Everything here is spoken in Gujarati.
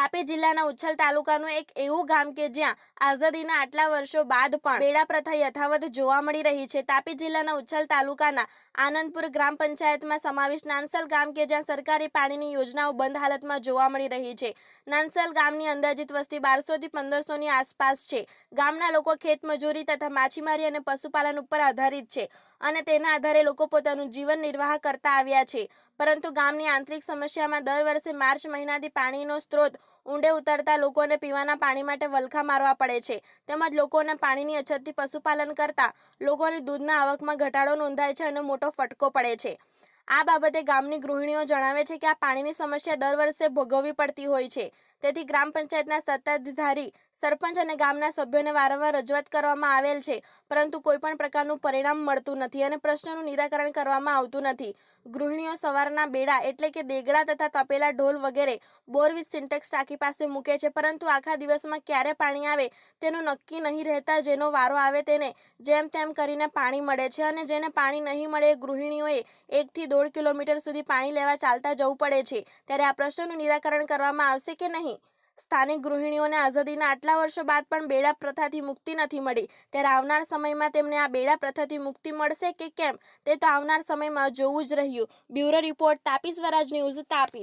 તાપી જિલ્લાના ઉચ્છલ તાલુકાનું એક એવું ગામ કે જ્યાં આઝાદીના આટલા વર્ષો બાદ પણ બેડા પ્રથા યથાવત જોવા મળી રહી છે. તાપી જિલ્લાના ઉચ્છલ તાલુકાના આનંદપુર ગ્રામ પંચાયતમાં સમાવેશ નાનસલ ગામ કે જ્યાં સરકારી પાણીની યોજનાઓ બંધ હાલતમાં જોવા મળી રહી છે. નાનસલ ગામની અંદાજિત વસ્તી બારસોથી પંદરસોની આસપાસ છે. ગામના લોકો ખેતમજૂરી તથા માછીમારી અને પશુપાલન ઉપર આધારિત છે અને તેના આધારે લોકો પોતાનું જીવન નિર્વાહ કરતા આવ્યા છે. પરંતુ ગામની આંતરિક સમસ્યામાં દર વર્ષે માર્ચ મહિનાથી પાણીનો સ્ત્રોત ઊંડે ઉતરતા લોકોને પીવાના પાણી માટે વલખા મારવા પડે છે. તેમજ લોકોને પાણીની અછતથી પશુપાલન કરતા લોકોની દૂધના આવકમાં ઘટાડો નોંધાય છે અને મોટો ફટકો પડે છે. આ બાબતે ગામની ગૃહિણીઓ જણાવે છે કે આ પાણીની સમસ્યા દર વર્ષે ભોગવવી પડતી હોય છે. તેથી ગ્રામ પંચાયતના સત્તાધારી, સરપંચ અને ગામના સભ્યોને વારંવાર રજૂઆત કરવામાં આવેલ છે. પરંતુ કોઈપણ પ્રકારનું પરિણામ મળતું નથી અને પ્રશ્નનું નિરાકરણ કરવામાં આવતું નથી. ગૃહિણીઓ સવારના બેડા એટલે કે દેગડા તથા તપેલા ઢોલ વગેરે બોરવીજ સિન્ટેક્સ ટાંકી પાસે મૂકે છે. પરંતુ આખા દિવસમાં ક્યારે પાણી આવે તેનું નક્કી નહીં રહેતા જેનો વારો આવે તેને જેમ તેમ કરીને પાણી મળે છે અને જેને પાણી નહીં મળે એ ગૃહિણીઓએ એકથી દોઢ કિલોમીટર સુધી પાણી લેવા ચાલતા જવું પડે છે. ત્યારે આ પ્રશ્નનું નિરાકરણ કરવામાં આવશે કે નહીં? સ્થાનિક ગૃહિણીઓને આઝાદીના આટલા વર્ષો બાદ પણ બેડા પ્રથાથી મુક્તિ નથી મળી. ત્યારે આવનાર સમયમાં તેમને આ બેડા પ્રથાથી મુક્તિ મળશે કે કેમ? તે તો આવનાર સમયમાં જોવું જ રહ્યું. Bureau report Tapi Swaraj news Tapi.